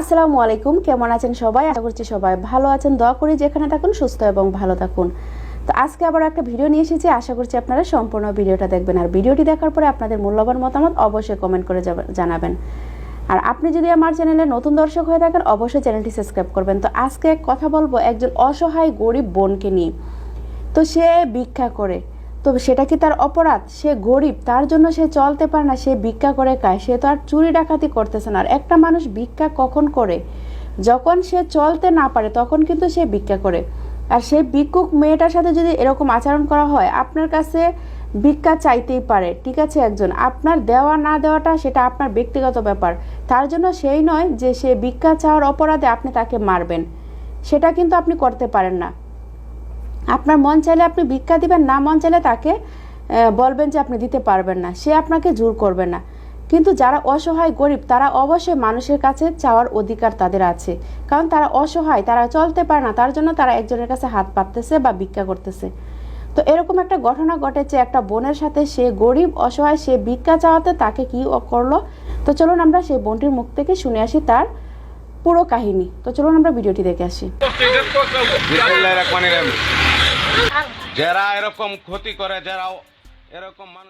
আসসালামু আলাইকুম, কেমন আছেন সবাই? আশা করছি সবাই ভালো আছেন। দোয়া করি যেখানে থাকুন, সুস্থ এবং ভালো থাকুন। তো আজকে আবার একটা ভিডিও নিয়ে এসেছি। আশা করছি আপনারা সম্পূর্ণ ভিডিওটা দেখবেন। আর ভিডিওটি দেখার পরে আপনাদের মূল্যবান মতামত অবশ্যই কমেন্ট করে জানাবেন। আর আপনি যদি আমার চ্যানেলে নতুন দর্শক হয়ে থাকেন, অবশ্যই চ্যানেলটি সাবস্ক্রাইব করবেন। তো আজকে কথা বলব একজন অসহায় গরিব বোনকে নিয়ে। তো সে ভিক্ষা করে। তো সেটা কি তার অপরাধ? সে গরিব, তার জন্য সে চলতে পারে না, সে ভিক্ষা করে খায়। সে তো আর চুরি ডাকাতি করতেছে না। আর একটা মানুষ ভিক্ষা কখন করে? যখন সে চলতে না পারে, তখন কিন্তু সে ভিক্ষা করে। আর সেই ভিক্ষুক মেয়েটার সাথে যদি এরকম আচরণ করা হয়, আপনার কাছে ভিক্ষা চাইতেই পারে। ঠিক আছে একজন, আপনার দেওয়া না দেওয়াটা সেটা আপনার ব্যক্তিগত ব্যাপার। তার জন্য সেই নয় যে সে ভিক্ষা চাওয়ার অপরাধে আপনি তাকে মারবেন। সেটা কিন্তু আপনি করতে পারেন না। আপনার মন চাইলে আপনি ভিক্ষা দিবেন, না মন চাইলে তাকে বলবেন যে আপনি দিতে পারবেন না। সে আপনাকে জোর করবে না। কিন্তু যারা অসহায় গরিব, তারা অবশ্যই মানুষের কাছে চাওয়ার অধিকার তাদের আছে। কারণ তারা অসহায়, তারা চলতে পারে না, তার জন্য তারা একজনের কাছে হাত পাততেছে বা ভিক্ষা করতেছে। তো এরকম একটা ঘটনা ঘটেছে, একটা বোনের সাথে, সে গরিব, অসহায়, সে ভিক্ষা চাওয়াতে তাকে কি করল? তো চলুন আমরা সেই বোনটির মুখ থেকে শুনে আসি তার পুরো কাহিনী। তো চলুন আমরা ভিডিওটি দেখে আসি। যারা এরকম ক্ষতি করে যারা এরকম মানুষ